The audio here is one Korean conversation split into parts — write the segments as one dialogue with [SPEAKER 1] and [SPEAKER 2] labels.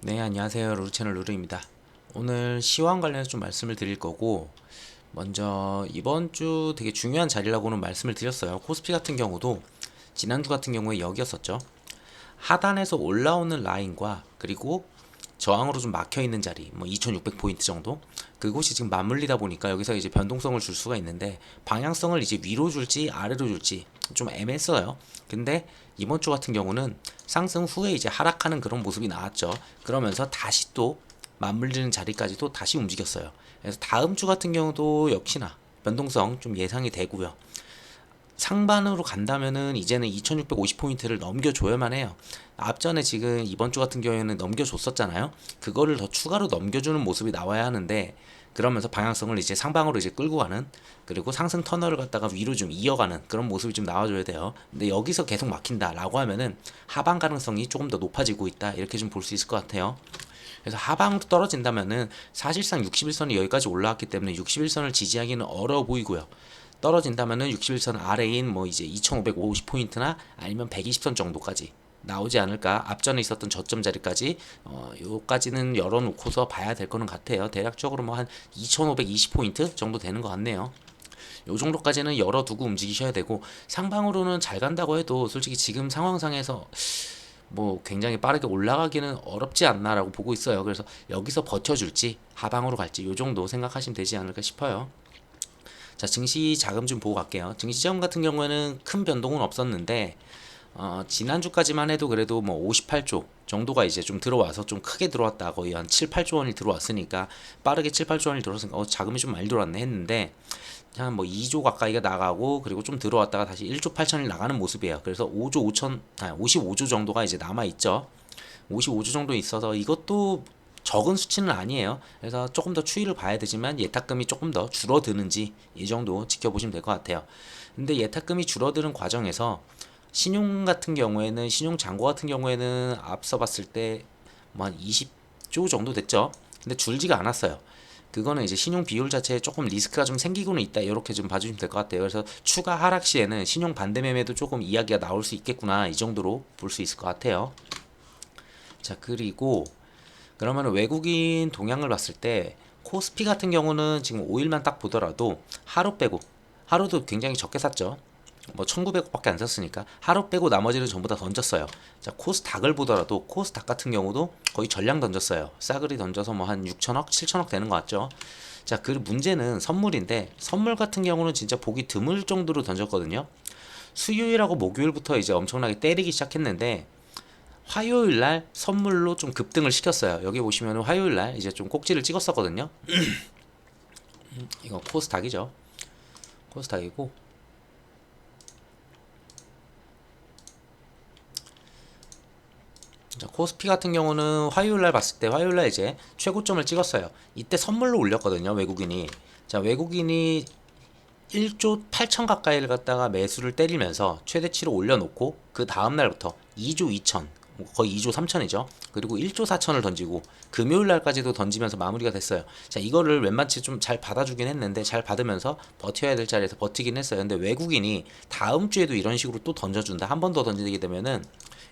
[SPEAKER 1] 네, 안녕하세요. 루루채널 루루입니다. 오늘 시황 관련해서 좀 말씀을 드릴 거고, 먼저 이번 주 되게 중요한 자리라고는 말씀을 드렸어요. 코스피 같은 경우도 지난주 같은 경우에 여기였었죠. 하단에서 올라오는 라인과 그리고 저항으로 좀 막혀 있는 자리, 뭐 2600포인트 정도? 그곳이 지금 맞물리다 보니까 여기서 이제 변동성을 줄 수가 있는데, 방향성을 이제 위로 줄지 아래로 줄지 좀 애매했어요. 근데 이번 주 같은 경우는 상승 후에 이제 하락하는 그런 모습이 나왔죠. 그러면서 다시 또 맞물리는 자리까지도 다시 움직였어요. 그래서 다음 주 같은 경우도 역시나 변동성 좀 예상이 되고요. 상반으로 간다면은 이제는 2650포인트를 넘겨줘야만 해요. 앞전에 지금 이번 주 같은 경우에는 넘겨줬었잖아요. 그거를 더 추가로 넘겨주는 모습이 나와야 하는데 그러면서 방향성을 이제 상방으로 이제 끌고 가는 그리고 상승 터널을 갖다가 위로 좀 이어가는 그런 모습이 좀 나와줘야 돼요. 근데 여기서 계속 막힌다라고 하면은 하방 가능성이 조금 더 높아지고 있다 이렇게 좀 볼 수 있을 것 같아요. 그래서 하방으로 떨어진다면은 사실상 61선이 여기까지 올라왔기 때문에 61선을 지지하기는 어려워 보이고요. 떨어진다면은 61선 아래인 뭐 이제 2550포인트나 아니면 120선 정도까지 나오지 않을까? 앞전에 있었던 저점 자리까지 어 요까지는 열어놓고서 봐야 될 거는 같아요. 대략적으로 뭐 한 2520포인트 정도 되는 것 같네요. 요 정도까지는 열어두고 움직이셔야 되고 상방으로는 잘 간다고 해도 솔직히 지금 상황상에서 뭐 굉장히 빠르게 올라가기는 어렵지 않나라고 보고 있어요. 그래서 여기서 버텨줄지 하방으로 갈지 요 정도 생각하시면 되지 않을까 싶어요 자, 증시 자금 좀 보고 갈게요. 증시 자금 같은 경우에는 큰 변동은 없었는데 어, 지난주까지만 해도 그래도 뭐 58조 정도가 이제 좀 들어와서 좀 크게 들어왔다. 거의 한 7, 8조 원이 들어왔으니까 빠르게 7, 8조 원이 들어왔으니까 어, 자금이 좀 많이 들어왔네 했는데 한 뭐 2조 가까이가 나가고 그리고 좀 들어왔다가 다시 1조 8천이 나가는 모습이에요. 그래서 5조 5천, 아니 55조 정도가 이제 남아 있죠. 55조 정도 있어서 이것도 적은 수치는 아니에요. 그래서 조금 더 추이를 봐야 되지만 예탁금이 조금 더 줄어드는지 이 정도 지켜보시면 될 것 같아요. 근데 예탁금이 줄어드는 과정에서 신용 같은 경우에는 신용 잔고 같은 경우에는 앞서 봤을 때 뭐 한 20조 정도 됐죠. 근데 줄지가 않았어요. 그거는 이제 신용 비율 자체에 조금 리스크가 좀 생기고는 있다. 이렇게 좀 봐주시면 될 것 같아요. 그래서 추가 하락 시에는 신용 반대 매매도 조금 이야기가 나올 수 있겠구나. 이 정도로 볼 수 있을 것 같아요. 자, 그리고 그러면 외국인 동향을 봤을 때 코스피 같은 경우는 지금 5일만 딱 보더라도 하루 빼고 하루도 굉장히 적게 샀죠. 뭐 1900억밖에 안 샀으니까 하루 빼고 나머지는 전부 다 던졌어요. 자 코스닥을 보더라도 코스닥 같은 경우도 거의 전량 던졌어요. 싸그리 던져서 뭐 한 6천억, 7천억 되는 것 같죠. 자 그 문제는 선물인데 선물 같은 경우는 진짜 보기 드물 정도로 던졌거든요. 수요일하고 목요일부터 이제 엄청나게 때리기 시작했는데 화요일 날 선물로 좀 급등을 시켰어요. 여기 보시면 화요일 날 이제 좀 꼭지를 찍었었거든요. 이거 코스닥이죠. 코스닥이고 자, 코스피 같은 경우는 화요일 날 봤을 때 화요일 날 이제 최고점을 찍었어요. 이때 선물로 올렸거든요, 외국인이. 자, 외국인이 1조 8천 가까이를 갖다가 매수를 때리면서 최대치로 올려놓고 그 다음 날부터 2조 2천 거의 2조 3천이죠. 그리고 1조 4천을 던지고 금요일 날까지도 던지면서 마무리가 됐어요. 자, 이거를 웬만치 좀 잘 받아주긴 했는데 잘 받으면서 버텨야 될 자리에서 버티긴 했어요. 근데 외국인이 다음 주에도 이런 식으로 또 던져준다. 한 번 더 던지게 되면은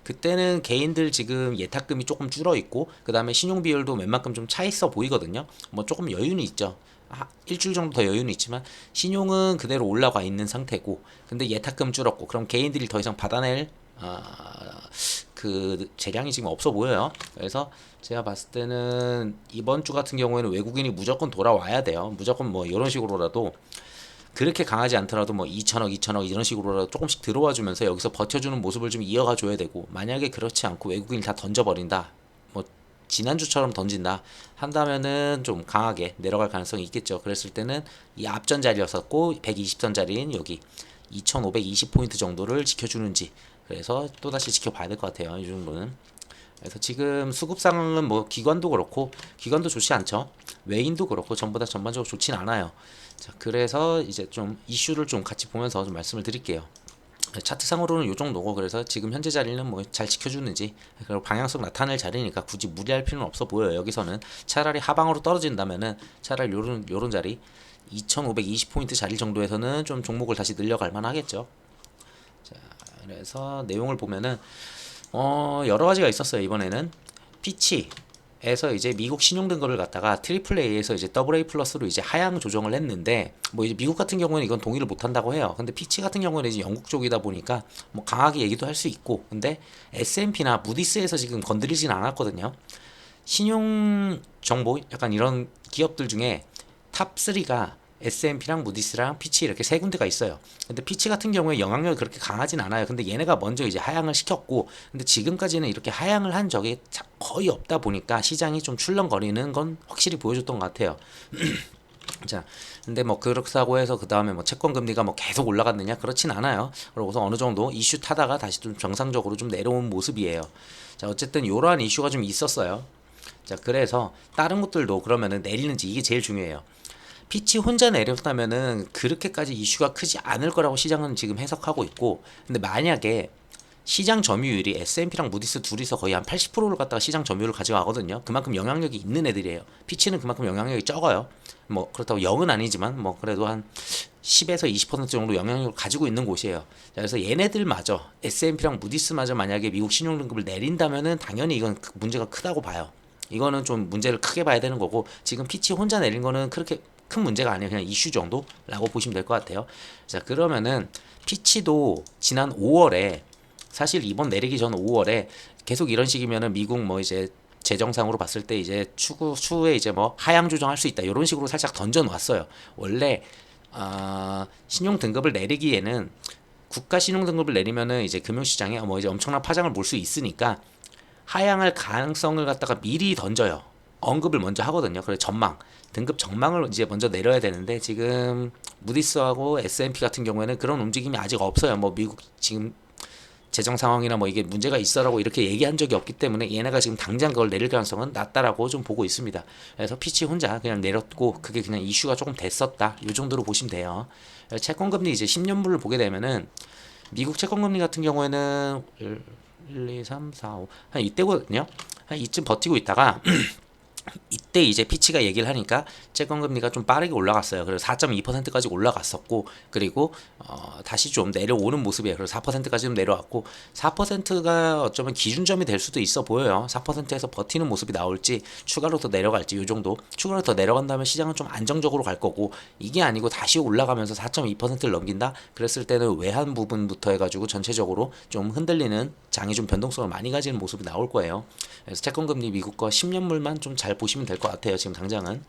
[SPEAKER 1] 그때는 개인들 지금 예탁금이 조금 줄어 있고 그 다음에 신용 비율도 웬만큼 좀 차 있어 보이거든요. 뭐 조금 여유는 있죠. 아, 일주일 정도 더 여유는 있지만 신용은 그대로 올라가 있는 상태고 근데 예탁금 줄었고 그럼 개인들이 더 이상 받아낼 아, 그 재량이 지금 없어 보여요. 그래서 제가 봤을 때는 이번 주 같은 경우에는 외국인이 무조건 돌아와야 돼요. 무조건 뭐 이런 식으로라도 그렇게 강하지 않더라도 뭐 2천억, 2천억 이런 식으로라도 조금씩 들어와 주면서 여기서 버텨주는 모습을 좀 이어가 줘야 되고 만약에 그렇지 않고 외국인이 다 던져버린다. 뭐 지난주처럼 던진다 한다면은 좀 강하게 내려갈 가능성이 있겠죠. 그랬을 때는 이 앞전 자리였었고 120선 자리인 여기 2520포인트 정도를 지켜주는지 그래서 또다시 지켜봐야 될 것 같아요. 이 정도는. 그래서 지금 수급 상황은 뭐 기관도 그렇고 기관도 좋지 않죠. 외인도 그렇고 전부 다 전반적으로 좋진 않아요. 자, 그래서 이제 좀 이슈를 좀 같이 보면서 좀 말씀을 드릴게요. 차트상으로는 이 정도고 그래서 지금 현재 자리는 뭐 잘 지켜주는지 그리고 방향성 나타낼 자리니까 굳이 무리할 필요는 없어 보여요. 여기서는 차라리 하방으로 떨어진다면은 차라리 요런 요런 자리 2,520포인트 자리 정도에서는 좀 종목을 다시 늘려갈 만하겠죠. 자, 그래서 내용을 보면은 어 여러 가지가 있었어요 이번에는 피치 에서 이제 미국 신용 등급을 갖다가 트리플 A에서 이제 더블 A 플러스로 이제 하향 조정을 했는데 뭐 이제 미국 같은 경우는 이건 동의를 못 한다고 해요. 근데 피치 같은 경우는 이제 영국 쪽이다 보니까 뭐 강하게 얘기도 할 수 있고 근데 S&P나 무디스에서 지금 건드리진 않았거든요. 신용 정보 약간 이런 기업들 중에 탑 3가 S&P랑 무디스랑 피치 이렇게 세 군데가 있어요. 근데 피치 같은 경우에 영향력이 그렇게 강하진 않아요. 근데 얘네가 먼저 이제 하향을 시켰고, 근데 지금까지는 이렇게 하향을 한 적이 자- 거의 없다 보니까 시장이 좀 출렁거리는 건 확실히 보여줬던 것 같아요. 자, 근데 뭐 그렇다고 해서 그 다음에 뭐 채권 금리가 뭐 계속 올라갔느냐 그렇진 않아요. 그러고서 어느 정도 이슈 타다가 다시 좀 정상적으로 좀 내려온 모습이에요. 자, 어쨌든 이러한 이슈가 좀 있었어요. 자, 그래서 다른 것들도 그러면은 내리는지 이게 제일 중요해요. 피치 혼자 내렸다면은 그렇게까지 이슈가 크지 않을 거라고 시장은 지금 해석하고 있고, 근데 만약에 시장 점유율이 S&P랑 무디스 둘이서 거의 한 80%를 갖다가 시장 점유율을 가져가거든요. 그만큼 영향력이 있는 애들이에요. 피치는 그만큼 영향력이 적어요. 뭐 그렇다고 0은 아니지만 뭐 그래도 한 10에서 20% 정도 영향력을 가지고 있는 곳이에요. 자, 그래서 얘네들마저 S&P랑 무디스마저 만약에 미국 신용 등급을 내린다면은 당연히 이건 크- 문제가 크다고 봐요. 이거는 좀 문제를 크게 봐야 되는 거고 지금 피치 혼자 내린 거는 그렇게 큰 문제가 아니에요. 그냥 이슈 정도라고 보시면 될 것 같아요. 자 그러면은 피치도 지난 5월에 사실 이번 내리기 전 5월에 계속 이런 식이면은 미국 뭐 이제 재정상으로 봤을 때 이제 추후 추후에 이제 뭐 하향 조정할 수 있다 이런 식으로 살짝 던져 놨어요. 원래 아 신용 등급을 내리기에는 국가 신용 등급을 내리면은 이제 금융시장에 뭐 이제 엄청난 파장을 몰 수 있으니까 하향할 가능성을 갖다가 미리 던져요. 언급을 먼저 하거든요. 그래 전망 등급 전망을 이제 먼저 내려야 되는데 지금 무디스하고 S&P 같은 경우에는 그런 움직임이 아직 없어요. 뭐 미국 지금 재정 상황이나 뭐 이게 문제가 있어라고 이렇게 얘기한 적이 없기 때문에 얘네가 지금 당장 그걸 내릴 가능성은 낮다라고 좀 보고 있습니다. 그래서 피치 혼자 그냥 내렸고 그게 그냥 이슈가 조금 됐었다. 이 정도로 보시면 돼요. 채권 금리 이제 10년물을 보게 되면은 미국 채권 금리 같은 경우에는 1, 2, 3, 4, 5. 한 이때거든요. 한 이쯤 버티고 있다가 y 이때 이제 피치가 얘기를 하니까 채권 금리가 좀 빠르게 올라갔어요. 그래서 4.2%까지 올라갔었고 그리고 어, 다시 좀 내려오는 모습이에요. 그래서 4%까지 좀 내려왔고 4%가 어쩌면 기준점이 될 수도 있어 보여요. 4%에서 버티는 모습이 나올지 추가로 더 내려갈지 요 정도. 추가로 더 내려간다면 시장은 좀 안정적으로 갈 거고 이게 아니고 다시 올라가면서 4.2%를 넘긴다. 그랬을 때는 외환 부분부터 해가지고 전체적으로 좀 흔들리는 장이 좀 변동성을 많이 가지는 모습이 나올 거예요. 그래서 채권 금리 미국 거 10년물만 좀 잘 보시면 될 것 같아요. 지금 당장은.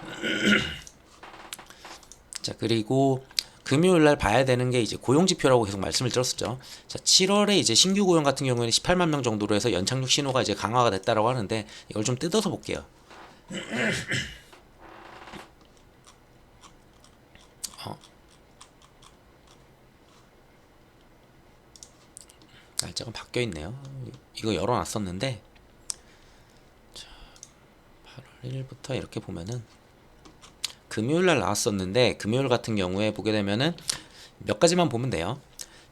[SPEAKER 1] 자 그리고 금요일 날 봐야 되는 게 이제 고용 지표라고 계속 말씀을 드렸었죠. 자 7월에 이제 신규 고용 같은 경우에는 18만 명 정도로 해서 연착륙 신호가 이제 강화가 됐다라고 하는데 이걸 좀 뜯어서 볼게요. 어. 날짜가 바뀌어 있네요. 이거 열어놨었는데 자, 8월 1일부터 이렇게 보면은 금요일 날 나왔었는데 금요일 같은 경우에 보게 되면은 몇 가지만 보면 돼요.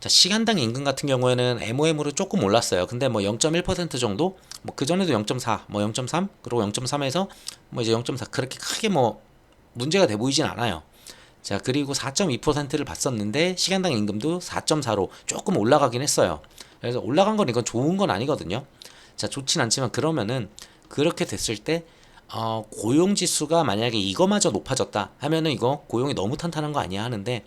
[SPEAKER 1] 자, 시간당 임금 같은 경우에는 MOM으로 조금 올랐어요. 근데 뭐 0.1% 정도? 뭐 그전에도 0.4, 뭐 0.3, 그리고 0.3에서 뭐 이제 0.4 그렇게 크게 뭐 문제가 돼 보이진 않아요. 자, 그리고 4.2%를 봤었는데 시간당 임금도 4.4로 조금 올라가긴 했어요. 그래서 올라간 건 이건 좋은 건 아니거든요. 자, 좋진 않지만 그러면은 그렇게 됐을 때 어, 고용 지수가 만약에 이거마저 높아졌다 하면은 이거 고용이 너무 탄탄한 거 아니야 하는데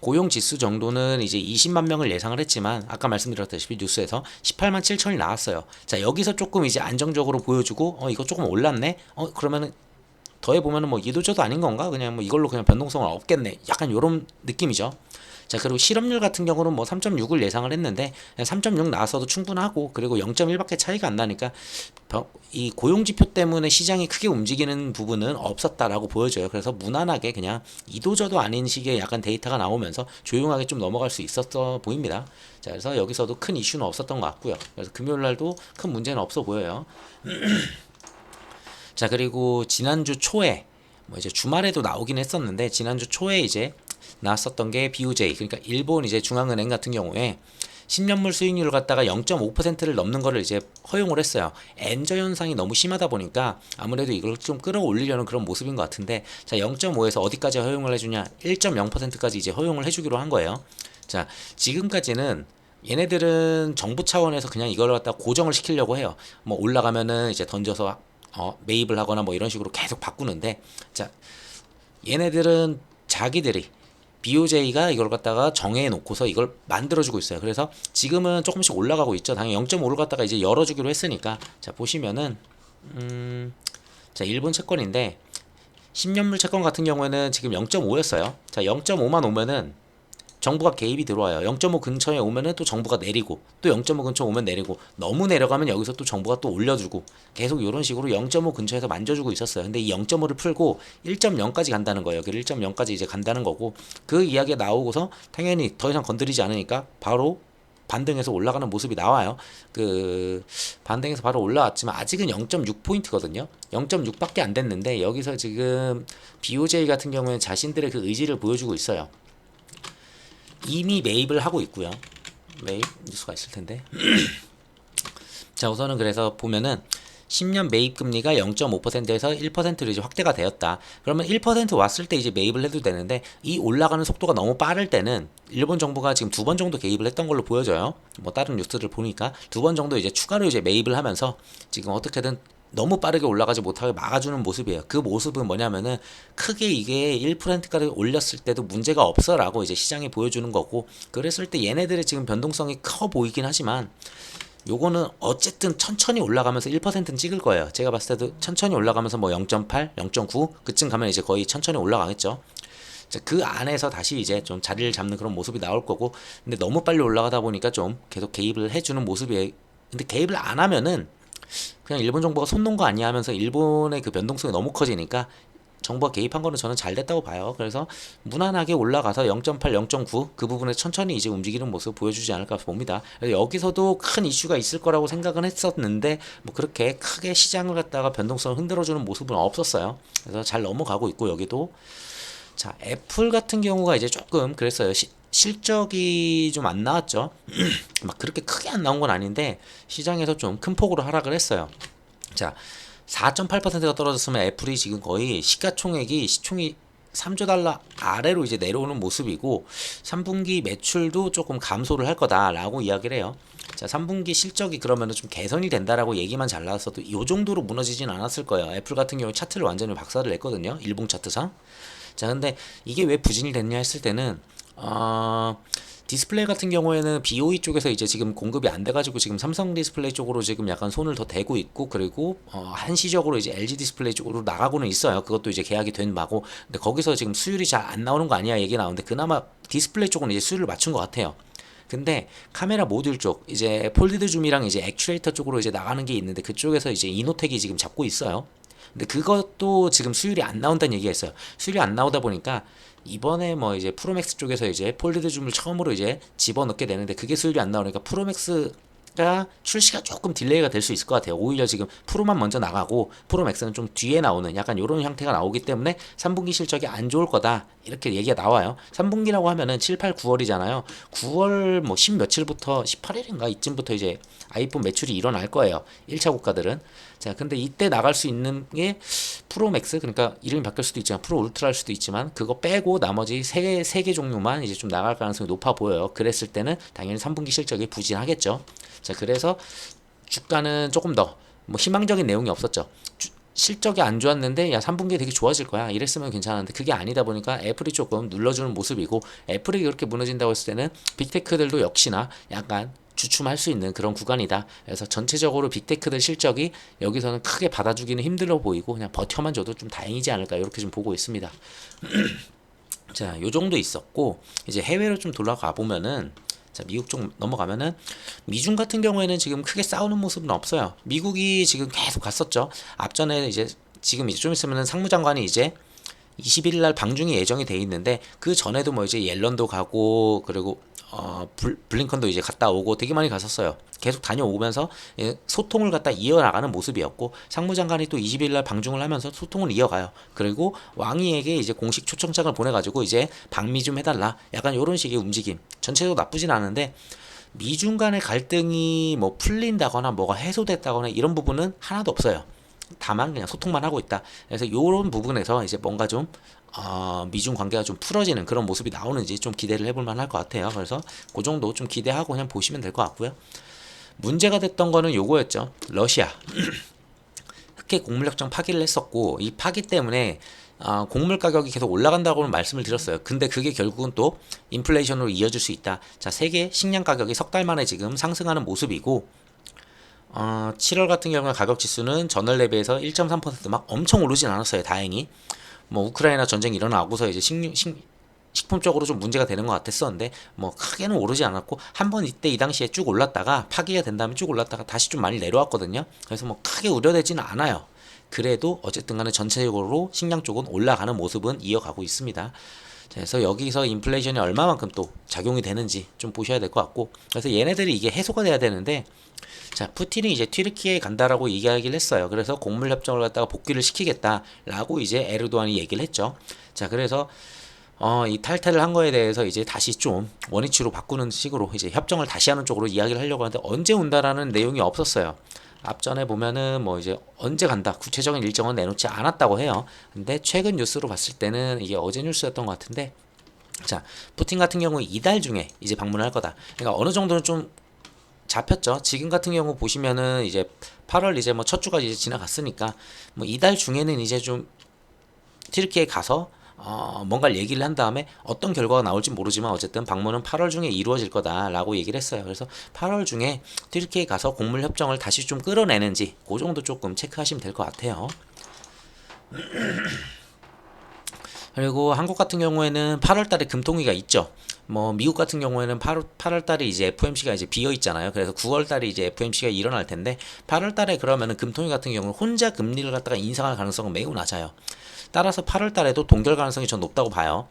[SPEAKER 1] 고용 지수 정도는 이제 20만 명을 예상을 했지만 아까 말씀드렸다시피 뉴스에서 18만 7천이 나왔어요. 자 여기서 조금 이제 안정적으로 보여주고 어 이거 조금 올랐네. 어 그러면은 더해 보면은 뭐 이도저도 아닌 건가? 그냥 뭐 이걸로 그냥 변동성을 없겠네. 약간 요런 느낌이죠. 자 그리고 실업률 같은 경우는 뭐 3.6을 예상을 했는데 3.6 나왔어도 충분하고 그리고 0.1밖에 차이가 안 나니까 벼- 이 고용 지표 때문에 시장이 크게 움직이는 부분은 없었다라고 보여져요. 그래서 무난하게 그냥 이도저도 아닌 식의 약간 데이터가 나오면서 조용하게 좀 넘어갈 수 있었어 보입니다. 자 그래서 여기서도 큰 이슈는 없었던 것 같고요. 그래서 금요일 날도 큰 문제는 없어 보여요. 자 그리고 지난주 초에 뭐 이제 주말에도 나오긴 했었는데 지난주 초에 이제 나왔었던 게 BOJ 그러니까 일본 이제 중앙은행 같은 경우에 10년물 수익률을 갖다가 0.5%를 넘는 거를 이제 허용을 했어요. 엔저 현상이 너무 심하다 보니까 아무래도 이걸 좀 끌어올리려는 그런 모습인 것 같은데 자 0.5에서 어디까지 허용을 해주냐 1.0%까지 이제 허용을 해주기로 한 거예요. 자 지금까지는 얘네들은 정부 차원에서 그냥 이걸 갖다 고정을 시키려고 해요. 뭐 올라가면은 이제 던져서 어, 매입을 하거나 뭐 이런 식으로 계속 바꾸는데 자 얘네들은 자기들이 BOJ가 이걸 갖다가 정해 놓고서 이걸 만들어 주고 있어요. 그래서 지금은 조금씩 올라가고 있죠. 당연히 0.5를 갖다가 이제 열어 주기로 했으니까 자 보시면은 음, 자 일본 채권인데 10년물 채권 같은 경우에는 지금 0.5였어요. 자 0.5만 오면은 정부가 개입이 들어와요. 0.5 근처에 오면은 또 정부가 내리고 또 0.5 근처 오면 내리고 너무 내려가면 여기서 또 정부가 또 올려주고 계속 이런 식으로 0.5 근처에서 만져주고 있었어요. 근데 이 0.5를 풀고 1.0까지 간다는 거예요. 여기 1.0까지 이제 간다는 거고 그 이야기가 나오고서 당연히 더 이상 건드리지 않으니까 바로 반등해서 올라가는 모습이 나와요. 그 반등해서 바로 올라왔지만 아직은 0.6 포인트거든요. 0.6밖에 안 됐는데 여기서 지금 BOJ 같은 경우에는 자신들의 그 의지를 보여주고 있어요. 이미 매입을 하고 있고요. 매입 뉴스가 있을 텐데. 자, 우선은 그래서 보면은 10년 매입 금리가 0.5%에서 1%로 이제 확대가 되었다. 그러면 1% 왔을 때 이제 매입을 해도 되는데 이 올라가는 속도가 너무 빠를 때는 일본 정부가 지금 두 번 정도 개입을 했던 걸로 보여져요. 뭐 다른 뉴스들 보니까 두 번 정도 이제 추가로 이제 매입을 하면서 지금 어떻게든 너무 빠르게 올라가지 못하게 막아주는 모습이에요. 그 모습은 뭐냐면은 크게 이게 1%까지 올렸을 때도 문제가 없어라고 이제 시장에 보여주는 거고 그랬을 때 얘네들의 지금 변동성이 커 보이긴 하지만 요거는 어쨌든 천천히 올라가면서 1%는 찍을 거예요. 제가 봤을 때도 천천히 올라가면서 뭐 0.8, 0.9 그쯤 가면 이제 거의 천천히 올라가겠죠. 자, 그 안에서 다시 이제 좀 자리를 잡는 그런 모습이 나올 거고 근데 너무 빨리 올라가다 보니까 좀 계속 개입을 해주는 모습이에요. 근데 개입을 안 하면은 그냥 일본 정부가 손 놓은 거 아니야 하면서 일본의 그 변동성이 너무 커지니까 정부가 개입한 거는 저는 잘 됐다고 봐요. 그래서 무난하게 올라가서 0.8, 0.9 그 부분에 천천히 이제 움직이는 모습 보여주지 않을까 봅니다. 여기서도 큰 이슈가 있을 거라고 생각은 했었는데 뭐 그렇게 크게 시장을 갖다가 변동성을 흔들어주는 모습은 없었어요. 그래서 잘 넘어가고 있고 여기도 자 애플 같은 경우가 이제 조금 그랬어요. 시, 실적이 좀 안 나왔죠. 막 그렇게 크게 안 나온 건 아닌데 시장에서 좀 큰 폭으로 하락을 했어요. 자, 4.8%가 떨어졌으면 애플이 지금 거의 시가총액이 시총이 3조 달러 아래로 이제 내려오는 모습이고 3분기 매출도 조금 감소를 할 거다라고 이야기를 해요. 자, 3분기 실적이 그러면은 좀 개선이 된다라고 얘기만 잘 나왔어도 이 정도로 무너지진 않았을 거예요. 애플 같은 경우 차트를 완전히 박살을 냈거든요. 일봉 차트상. 자, 근데 이게 왜 부진이 됐냐 했을 때는 어, 디스플레이 같은 경우에는 BOE 쪽에서 이제 지금 공급이 안 돼가지고 지금 삼성 디스플레이 쪽으로 지금 약간 손을 더 대고 있고 그리고 어, 한시적으로 이제 LG 디스플레이 쪽으로 나가고는 있어요. 그것도 이제 계약이 된 바고 근데 거기서 지금 수율이 잘 안 나오는 거 아니야 얘기 나오는데 그나마 디스플레이 쪽은 이제 수율을 맞춘 것 같아요. 근데 카메라 모듈 쪽 이제 폴디드 줌이랑 이제 액츄에이터 쪽으로 이제 나가는 게 있는데 그쪽에서 이제 이노텍이 지금 잡고 있어요. 근데 그것도 지금 수율이 안 나온다는 얘기가 있어요. 수율이 안 나오다 보니까 이번에 뭐 이제 프로맥스 쪽에서 이제 폴리드 줌을 처음으로 이제 집어넣게 되는데 그게 수율이 안 나오니까 프로맥스 가 출시가 조금 딜레이가 될 수 있을 것 같아요. 오히려 지금 프로만 먼저 나가고 프로 맥스는 좀 뒤에 나오는 약간 이런 형태가 나오기 때문에 3분기 실적이 안 좋을 거다. 이렇게 얘기가 나와요. 3분기라고 하면은 7, 8, 9월이잖아요. 9월 뭐 10 며칠부터 18일인가 이쯤부터 이제 아이폰 매출이 일어날 거예요. 1차 국가들은. 자, 근데 이때 나갈 수 있는 게 프로 맥스 그러니까 이름이 바뀔 수도 있지만 프로 울트라일 수도 있지만 그거 빼고 나머지 세세개 종류만 이제 좀 나갈 가능성이 높아 보여요. 그랬을 때는 당연히 3분기 실적이 부진하겠죠. 자, 그래서 주가는 조금 더 뭐 희망적인 내용이 없었죠. 주, 실적이 안 좋았는데 야 3분기에 되게 좋아질 거야 이랬으면 괜찮은데 그게 아니다 보니까 애플이 조금 눌러주는 모습이고 애플이 그렇게 무너진다고 했을 때는 빅테크들도 역시나 약간 주춤할 수 있는 그런 구간이다. 그래서 전체적으로 빅테크들 실적이 여기서는 크게 받아주기는 힘들어 보이고 그냥 버텨만 줘도 좀 다행이지 않을까 이렇게 좀 보고 있습니다. 자, 요 정도 있었고 이제 해외로 좀 돌아가 보면은 자, 미국 쪽 넘어가면은 미중 같은 경우에는 지금 크게 싸우는 모습은 없어요. 미국이 지금 계속 갔었죠. 앞전에 이제 지금 이제 좀 있으면은 상무장관이 이제 21일 날 방중이 예정이 돼 있는데 그 전에도 뭐 이제 옐런도 가고 그리고 어 블, 블링컨도 이제 갔다 오고 되게 많이 갔었어요. 계속 다녀오면서 예, 소통을 갖다 이어나가는 모습이었고 상무장관이 또 20일 날 방중을 하면서 소통을 이어가요. 그리고 왕이에게 이제 공식 초청장을 보내가지고 이제 방미 좀 해달라. 약간 이런 식의 움직임. 전체적으로 나쁘진 않은데 미중 간의 갈등이 뭐 풀린다거나 뭐가 해소됐다거나 이런 부분은 하나도 없어요. 다만 그냥 소통만 하고 있다. 그래서 이런 부분에서 이제 뭔가 좀 어, 미중 관계가 좀 풀어지는 그런 모습이 나오는지 좀 기대를 해볼 만할 것 같아요. 그래서 그 정도 좀 기대하고 그냥 보시면 될 것 같고요. 문제가 됐던 거는 요거였죠. 러시아. 크게 곡물 협정 파기를 했었고 이 파기 때문에 아, 곡물 가격이 계속 올라간다고는 말씀을 드렸어요. 근데 그게 결국은 또 인플레이션으로 이어질 수 있다. 자, 세계 식량 가격이 석 달 만에 지금 상승하는 모습이고 어, 7월 같은 경우에 가격 지수는 전월 대비해서 1.3%막 엄청 오르진 않았어요. 다행히. 뭐 우크라이나 전쟁이 일어나고서 이제 식류, 식, 식품적으로 좀 문제가 되는 것 같았었는데 뭐 크게는 오르지 않았고 한 번 이때 이 당시에 쭉 올랐다가 파기가 된 다음에 쭉 올랐다가 다시 좀 많이 내려왔거든요. 그래서 뭐 크게 우려되지는 않아요. 그래도 어쨌든 간에 전체적으로 식량 쪽은 올라가는 모습은 이어가고 있습니다. 자, 그래서 여기서 인플레이션이 얼마만큼 또 작용이 되는지 좀 보셔야 될 것 같고 그래서 얘네들이 이게 해소가 돼야 되는데 자 푸틴이 이제 튀르키예에 간다라고 얘기하기를 했어요. 그래서 곡물 협정을 갖다가 복귀를 시키겠다라고 이제 에르도안이 얘기를 했죠. 자 그래서 어, 이 탈퇴를 한 거에 대해서 이제 다시 좀 원위치로 바꾸는 식으로 이제 협정을 다시 하는 쪽으로 이야기를 하려고 하는데 언제 온다라는 내용이 없었어요. 앞전에 보면은 뭐 이제 언제 간다 구체적인 일정은 내놓지 않았다고 해요. 근데 최근 뉴스로 봤을 때는 이게 어제 뉴스였던 것 같은데 자 푸틴 같은 경우 이달 중에 이제 방문을 할 거다. 그러니까 어느 정도는 좀 잡혔죠. 지금 같은 경우 보시면은 이제 8월 이제 뭐 첫 주가 이제 지나갔으니까 뭐 이달 중에는 이제 좀 튀르키에 가서 어, 뭔가를 얘기를 한 다음에 어떤 결과가 나올지 모르지만 어쨌든 방문은 8월 중에 이루어질 거다라고 얘기를 했어요. 그래서 8월 중에 튀르키에 가서 곡물 협정을 다시 좀 끌어내는지 그 정도 조금 체크하시면 될 것 같아요. 그리고 한국 같은 경우에는 8월 달에 금통위가 있죠. 뭐 미국 같은 경우에는 8월 8월 달에 이제 FOMC가 이제 비어 있잖아요. 그래서 9월 달에 이제 FOMC가 일어날 텐데 8월 달에 그러면은 금통위 같은 경우는 혼자 금리를 갖다가 인상할 가능성은 매우 낮아요. 따라서 8월 달에도 동결 가능성이 전 높다고 봐요.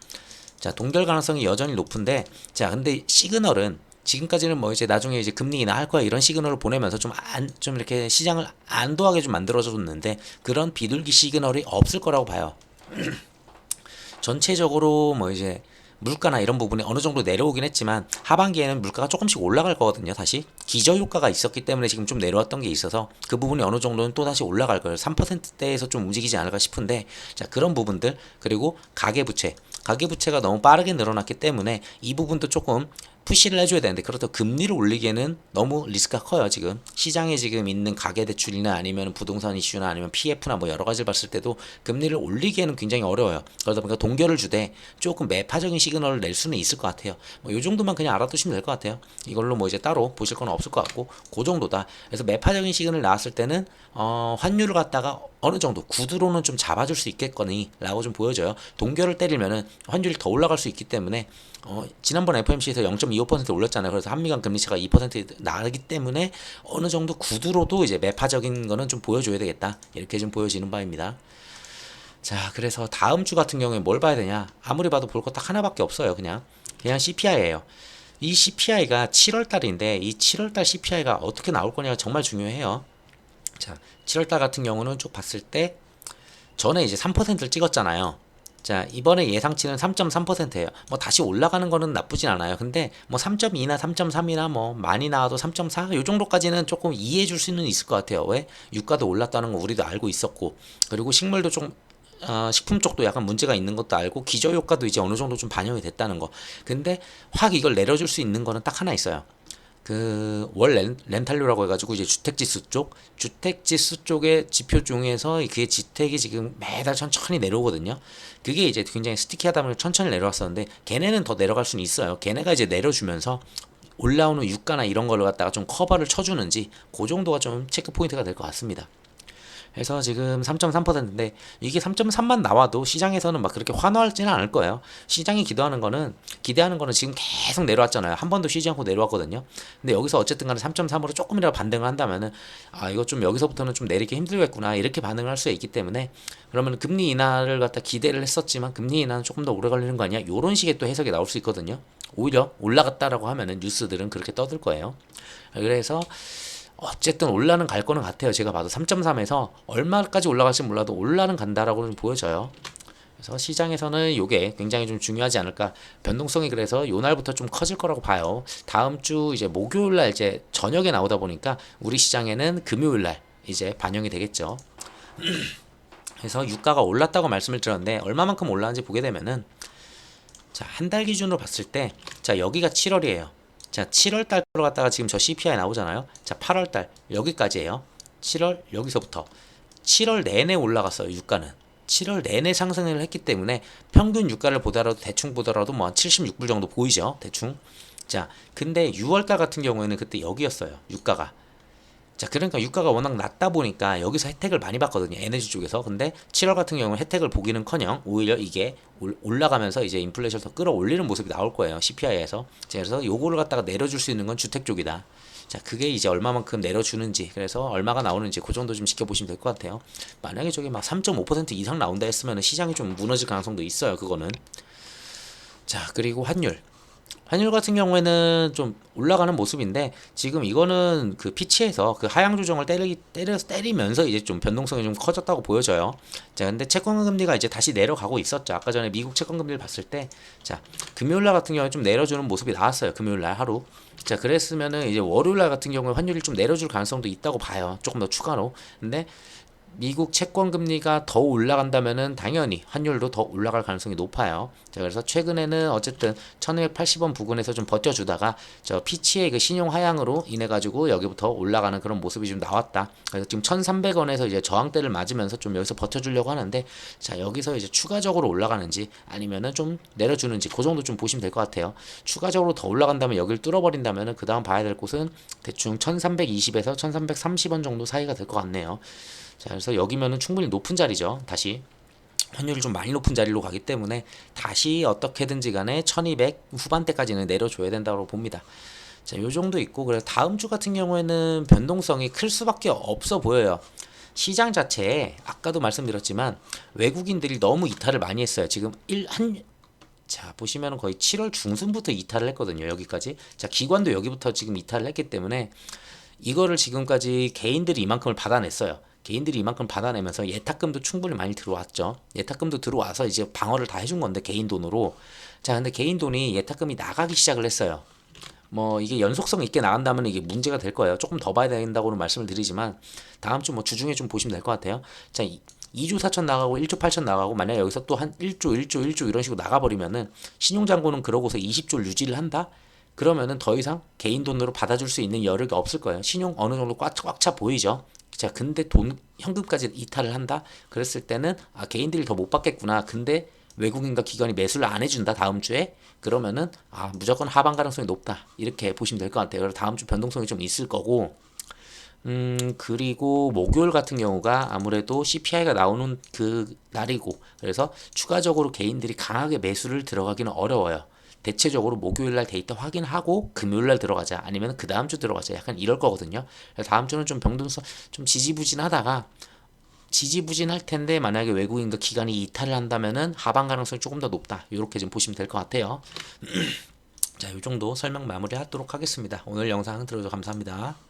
[SPEAKER 1] 자, 동결 가능성이 여전히 높은데 자, 근데 시그널은 지금까지는 뭐 이제 나중에 이제 금리 인하 할 거야 이런 시그널을 보내면서 좀 안좀 이렇게 시장을 안도하게 좀 만들어 줬는데 그런 비둘기 시그널이 없을 거라고 봐요. 전체적으로 뭐 이제 물가나 이런 부분이 어느 정도 내려오긴 했지만 하반기에는 물가가 조금씩 올라갈 거거든요. 다시 기저 효과가 있었기 때문에 지금 좀 내려왔던 게 있어서 그 부분이 어느 정도는 또 다시 올라갈 거예요. 3%대에서 좀 움직이지 않을까 싶은데 자 그런 부분들 그리고 가계 부채 가계 부채가 너무 빠르게 늘어났기 때문에 이 부분도 조금 푸시를 해줘야 되는데 그렇다고 금리를 올리기에는 너무 리스크가 커요 지금. 시장에 지금 있는 가계대출이나 아니면 부동산 이슈나 아니면 PF나 뭐 여러 가지를 봤을 때도 금리를 올리기에는 굉장히 어려워요. 그러다 보니까 동결을 주되 조금 매파적인 시그널을 낼 수는 있을 것 같아요. 뭐이 정도만 그냥 알아두시면 될 것 같아요. 이걸로 뭐 이제 따로 보실 건 없을 것 같고 그 정도다. 그래서 매파적인 시그널 나왔을 때는 어 환율을 갖다가 어느 정도 구두로는 좀 잡아줄 수 있겠거니 라고 좀 보여져요 동결을 때리면은 환율이 더 올라갈 수 있기 때문에 어, 지난번 FOMC에서 0.25% 올렸잖아요. 그래서 한미간 금리차가 2% 나기 때문에 어느 정도 구두로도 이제 매파적인 거는 좀 보여줘야 되겠다. 이렇게 좀 보여지는 바입니다. 자, 그래서 다음 주 같은 경우에 뭘 봐야 되냐? 아무리 봐도 볼 거 딱 하나밖에 없어요. 그냥 그냥 CPI예요. 이 CPI가 7월 달인데 이 7월 달 CPI가 어떻게 나올 거냐가 정말 중요해요. 자, 7월 달 같은 경우는 쭉 봤을 때 전에 이제 3%를 찍었잖아요. 자, 이번에 예상치는 3.3%예요. 뭐 다시 올라가는 거는 나쁘진 않아요. 근데 뭐 3.2나 3.3이나 뭐 많이 나와도 3.4? 요 정도까지는 조금 이해해 줄 수는 있을 것 같아요. 왜? 유가도 올랐다는 거 우리도 알고 있었고. 그리고 식물도 좀 어, 식품 쪽도 약간 문제가 있는 것도 알고 기저 효과도 이제 어느 정도 좀 반영이 됐다는 거. 근데 확 이걸 내려줄 수 있는 거는 딱 하나 있어요. 그 월 렌탈료라고 해가지고 이제 주택지수 쪽 주택지수 쪽의 지표 중에서 그게 지택이 지금 매달 천천히 내려오거든요. 그게 이제 굉장히 스티키하다 보니 천천히 내려왔었는데 걔네는 더 내려갈 수는 있어요. 걔네가 이제 내려주면서 올라오는 유가나 이런 걸로 갖다가 좀 커버를 쳐주는지 그 정도가 좀 체크 포인트가 될 것 같습니다. 그래서 지금 3.3%인데 이게 3.3만 나와도 시장에서는 막 그렇게 환호하지는 않을 거예요. 시장이 기도하는 거는 기대하는 거는 지금 계속 내려왔잖아요. 한 번도 쉬지 않고 내려왔거든요. 근데 여기서 어쨌든 간에 3.3으로 조금이라도 반등을 한다면은 아 이거 좀 여기서부터는 좀 내리기 힘들겠구나 이렇게 반응을 할 수 있기 때문에 그러면 금리 인하를 갖다 기대를 했었지만 금리 인하는 조금 더 오래 걸리는 거 아니야? 요런 식의 또 해석이 나올 수 있거든요. 오히려 올라갔다라고 하면은 뉴스들은 그렇게 떠들 거예요. 그래서 어쨌든 올라는 갈 거는 같아요. 제가 봐도 3.3에서 얼마까지 올라갈지 몰라도 올라는 간다라고 는 보여져요. 그래서 시장에서는 이게 굉장히 좀 중요하지 않을까. 변동성이 그래서 요 날부터 좀 커질 거라고 봐요. 다음 주 이제 목요일 날 이제 저녁에 나오다 보니까 우리 시장에는 금요일 날 이제 반영이 되겠죠. 그래서 유가가 올랐다고 말씀을 드렸는데 얼마만큼 올랐는지 보게 되면은 자, 한 달 기준으로 봤을 때 자, 여기가 7월이에요. 자, 7월 달로 갔다가 지금 저 CPI 나오잖아요. 자, 8월 달 여기까지예요. 7월 여기서부터 7월 내내 올라갔어요. 유가는. 7월 내내 상승을 했기 때문에 평균 유가를 보더라도 대충 보더라도 뭐 한 76불 정도 보이죠. 대충. 자, 근데 6월 달 같은 경우에는 그때 여기였어요. 유가가. 자, 그러니까 유가가 워낙 낮다 보니까 여기서 혜택을 많이 받거든요. 에너지 쪽에서. 근데 7월 같은 경우는 혜택을 보기는 커녕 오히려 이게 올- 올라가면서 이제 인플레이션을 더 끌어올리는 모습이 나올 거예요. CPI에서. 그래서 요거를 갖다가 내려줄 수 있는 건 주택 쪽이다. 자, 그게 이제 얼마만큼 내려주는지, 그래서 얼마가 나오는지 그 정도 좀 지켜보시면 될 것 같아요. 만약에 저게 막3.5% 이상 나온다 했으면 시장이 좀 무너질 가능성도 있어요. 그거는. 자, 그리고 환율. 환율 같은 경우에는 좀 올라가는 모습인데 지금 이거는 그 피치에서 그 하향 조정을 때리 때려 때리면서 이제 좀 변동성이 좀 커졌다고 보여져요. 자, 근데 채권 금리가 이제 다시 내려가고 있었죠. 아까 전에 미국 채권 금리를 봤을 때, 자 금요일 날 같은 경우에 좀 내려주는 모습이 나왔어요. 금요일 날 하루. 자, 그랬으면은 이제 월요일 날 같은 경우에 환율이 좀 내려줄 가능성도 있다고 봐요. 조금 더 추가로. 근데 미국 채권 금리가 더 올라간다면은 당연히 환율도 더 올라갈 가능성이 높아요. 자, 그래서 최근에는 어쨌든 1280원 부근에서 좀 버텨주다가 저 피치의 그 신용 하향으로 인해 가지고 여기부터 올라가는 그런 모습이 좀 나왔다. 그래서 지금 1300원에서 이제 저항대를 맞으면서 좀 여기서 버텨주려고 하는데 자, 여기서 이제 추가적으로 올라가는지 아니면은 좀 내려주는지 그 정도 좀 보시면 될 것 같아요. 추가적으로 더 올라간다면 여기를 뚫어버린다면은 그 다음 봐야 될 곳은 대충 1320에서 1330원 정도 사이가 될 것 같네요. 자, 그래서 여기면은 충분히 높은 자리죠. 다시 환율이 좀 많이 높은 자리로 가기 때문에 다시 어떻게든지 간에 1200 후반대까지는 내려줘야 된다고 봅니다. 자, 요 정도 있고 그래서 다음 주 같은 경우에는 변동성이 클 수밖에 없어 보여요. 시장 자체에 아까도 말씀드렸지만 외국인들이 너무 이탈을 많이 했어요. 지금 일한 자, 보시면은 거의 7월 중순부터 이탈을 했거든요. 여기까지. 자, 기관도 여기부터 지금 이탈을 했기 때문에 이거를 지금까지 개인들이 이만큼을 받아냈어요. 개인들이 이만큼 받아내면서 예탁금도 충분히 많이 들어왔죠. 예탁금도 들어와서 이제 방어를 다 해준 건데 개인 돈으로. 자, 근데 개인 돈이 예탁금이 나가기 시작을 했어요. 뭐 이게 연속성 있게 나간다면 이게 문제가 될 거예요. 조금 더 봐야 된다고는 말씀을 드리지만 다음 주 뭐 주중에 좀 보시면 될 것 같아요. 자, 2조 4천 나가고 1조 8천 나가고 만약 에 여기서 또 한 1조 1조 1조 이런 식으로 나가버리면은 신용장고는 그러고서 20조를 유지를 한다? 그러면은 더 이상 개인 돈으로 받아줄 수 있는 여력이 없을 거예요. 신용 어느 정도 꽉 차 보이죠? 자, 근데 돈 현금까지 이탈을 한다? 그랬을 때는 아, 개인들이 더 못 받겠구나. 근데 외국인과 기관이 매수를 안 해준다 다음 주에 그러면은 아 무조건 하방 가능성이 높다 이렇게 보시면 될 것 같아요. 그래서 다음 주 변동성이 좀 있을 거고 음 그리고 목요일 같은 경우가 아무래도 CPI가 나오는 그 날이고 그래서 추가적으로 개인들이 강하게 매수를 들어가기는 어려워요. 대체적으로 목요일 날 데이터 확인하고 금요일 날 들어가자 아니면 그 다음 주 들어가자 약간 이럴 거거든요. 다음 주는 좀 변동성 좀 지지부진하다가 지지부진할 텐데 만약에 외국인과 기관이 이탈을 한다면은 하방 가능성이 조금 더 높다. 이렇게 좀 보시면 될 것 같아요. 자, 이 정도 설명 마무리하도록 하겠습니다. 오늘 영상 들어줘서 감사합니다.